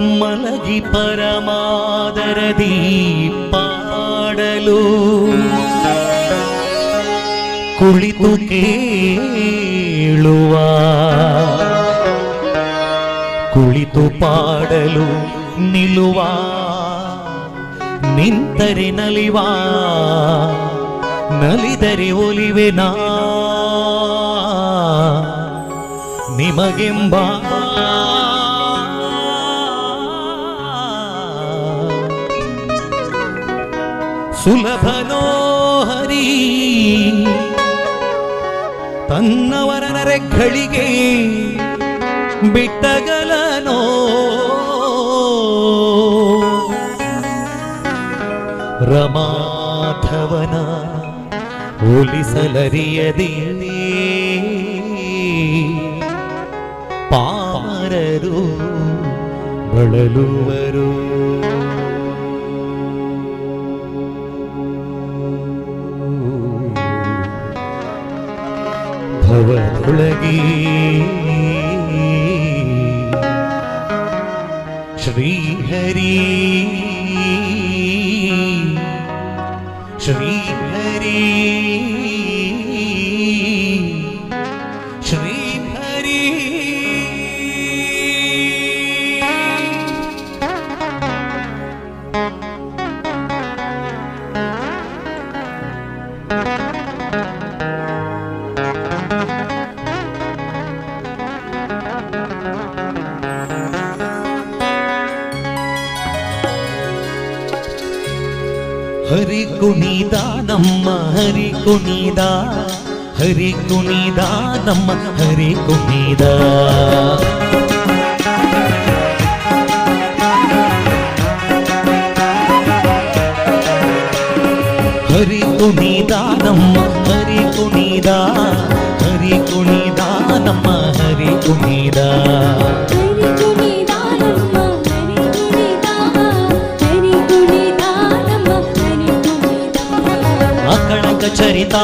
ಮಲಗಿ ಪರಮಾದರದಿ ಪಾಡಲು. ಕುಳಿತು ಕೇಳುವ. ಕುಳಿತು ಪಾಡಲು ನಿಲ್ಲುವ ನಿಂತರೆ ನಲಿವ. ನಲಿದರೆ ಒಲಿವೆನಾ. ನಿಮಗೆಂಬ ಸುಲಭನೋ ಹರಿ ತನ್ನವರ ನರೆಗಳಿಗೆ ಬಿಟ್ಟಗಲನೋ? ರಮಾಧವನ ಹೋಲಿಸಲರಿಯದೇ? ಪಾಮರರು ಬಳಲುವರು. அவர் உலகி ஸ்ரீஹரி ஸ்ரீஹரி హరి కునిదానమ్మ హరి కునిదా హరి కునిదానమ్మ హరి కునిదా హరి కునిదానమ్మ లోక చరిత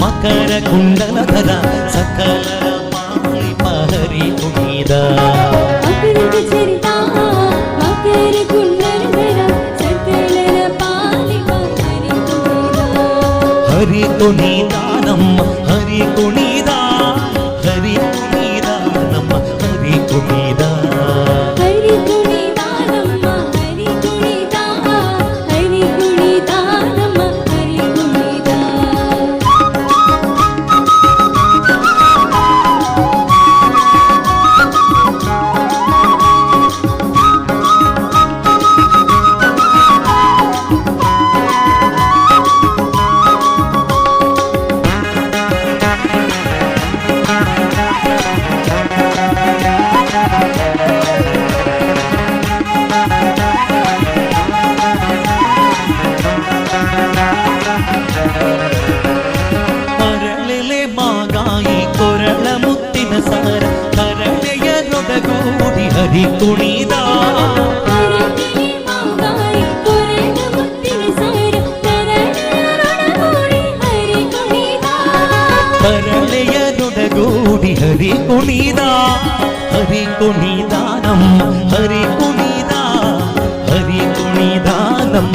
మకర కుండల ధర సకల పహరి మీద హరి కుణీదానమ్మ హరి కుణీదా హరి కుణీదానమ్మ హరి కుణీదా ತುಣಿದ ಪರಲೆಯ ನುಡಗೂಡಿ ಹರಿ ಕುಣಿದ ಹರಿ ಕುಣಿದ ನಮ್ಮ ಹರಿ ಕುಣಿದ ಹರಿ ಕುಣಿದ ನಮ್ಮ